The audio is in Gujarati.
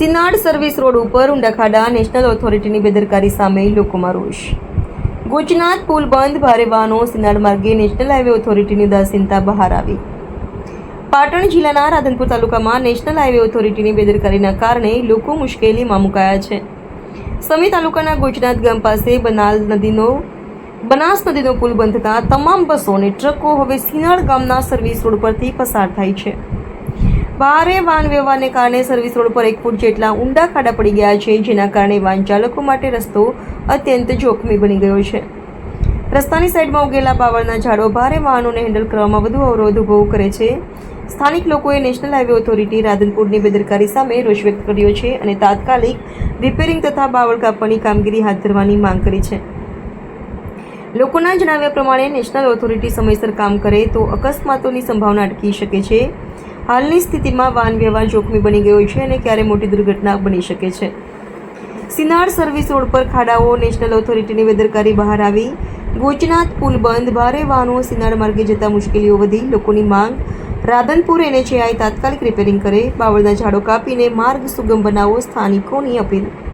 સિનાડ સર્વિસ રોડ ઉપર ઉંડાખાડા નેશનલ ઓથોરિટીની બેદરકારી સામે લોકોમાં રોષ. ગુજરાત પુલ બંધ, ભારે વાહનો સિનાડ માર્ગે નેશનલ હાઈવે ઓથોરિટીની ઉદાસીનતા બહાર આવી. પાટણ જિલ્લાના રાધનપુર તાલુકામાં નેશનલ હાઈવે ઓથોરિટીની બેદરકારીના કારણે લોકો મુશ્કેલીમાં મુકાયા છે. સમી તાલુકાના ગુજરાત ગામ પાસે બનાલ નદીનો, બનાસ નદીનો પુલ બંધ થતાં તમામ બસો અને ટ્રકો હવે સિનાળ ગામના સર્વિસ રોડ પરથી પસાર થાય છે. ભારે વાહન વ્યવહારને કારણે સર્વિસ રોડ પર એક ફૂટ જેટલા ઊંડા ખાડા પડી ગયા છે, જેના કારણે વાહન ચાલકો માટે રસ્તો અત્યંત જોખમી બની ગયો છે. રસ્તાની સાઈડમાં ઉગેલા બાવળના ઝાડો ભારે વાહનોને હેન્ડલ કરવામાં વધુ અવરોધ ઊભો કરે છે. સ્થાનિક લોકોએ નેશનલ હાઈવે ઓથોરિટી રાધનપુરની બેદરકારી સામે રોષ વ્યક્ત કર્યો છે અને તાત્કાલિક રિપેરિંગ તથા બાવળ કાપવાની કામગીરી હાથ ધરવાની માંગ કરી છે. લોકોના જણાવ્યા પ્રમાણે નેશનલ ઓથોરિટી સમયસર કામ કરે તો અકસ્માતોની સંભાવના અટકી શકે છે. હાલની સ્થિતિમાં વાહન વ્યવહાર જોખમી બની ગયો છે અને ક્યારે મોટી દુર્ઘટના બની શકે છે. સિનાડ સર્વિસ રોડ પર ખાડાઓ, નેશનલ ઓથોરિટીની બેદરકારી બહાર આવી. ગોચનાથ પુલ બંધ. ભારે વાહનો સિનાર માર્ગે જતા મુશ્કેલીઓ વધી. લોકોની માંગ. રાધનપુર એનએચએઆઈ તાત્કાલિક રિપેરિંગ કરે. બાવળના ઝાડો કાપીને માર્ગ સુગમ બનાવો. સ્થાનિકોની અપીલ.